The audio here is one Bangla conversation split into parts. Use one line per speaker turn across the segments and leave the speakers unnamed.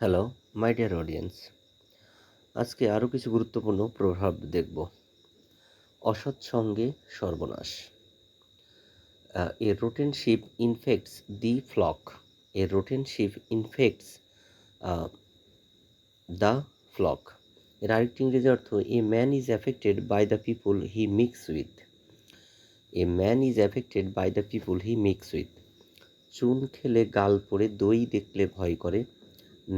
হ্যালো মাই ডিয়ার অডিয়েন্স আজকে আরও কিছু গুরুত্বপূর্ণ প্রভাব দেখব। অসৎ সঙ্গে সর্বনাশ। A rotten sheep infects the flock a rotten sheep infects the flock এর আরেকটি ইংরেজি অর্থ a man is affected by the people he mix with a man is affected by the people he mix with চুন খেলে, গাল পড়ে দই দেখলে ভয় করে।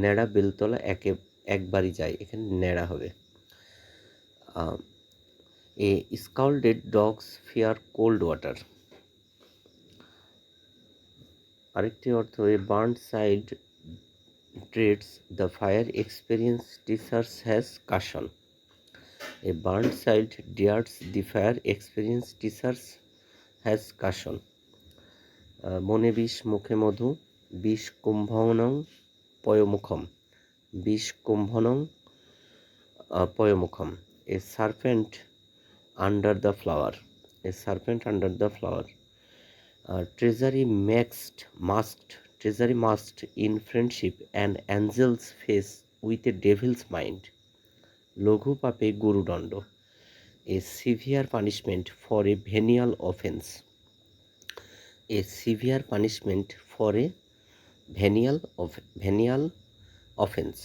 ন্যাড়া বেলতলা একে, একবারই যায়, এখানে ন্যাড়া হবে। A scalded dogs fear cold water আরেকটি অর্থ, a burnt child dreads the fire experience teaches has caution a burnt child dreads the fire experience teaches has caution মনে বিষ, মুখে মধু, বিষ কুম্ভনং পয়মুখম। বিষ কুম্ভনং পয়মুখম a serpent under the flower. A serpent under the flower. Treachery masked masked. Treachery masked in friendship and angel's face with a devil's mind. লঘু পাপে গুরুদণ্ড। A severe punishment for a venial offence. A severe punishment for a venial venial offence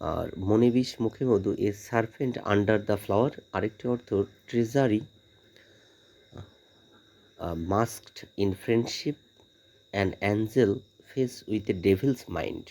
আর মনিবিষ মুখে মধু a serpent under the flower আরেকটি অর্থ treachery masked in friendship and angel face with a devil's mind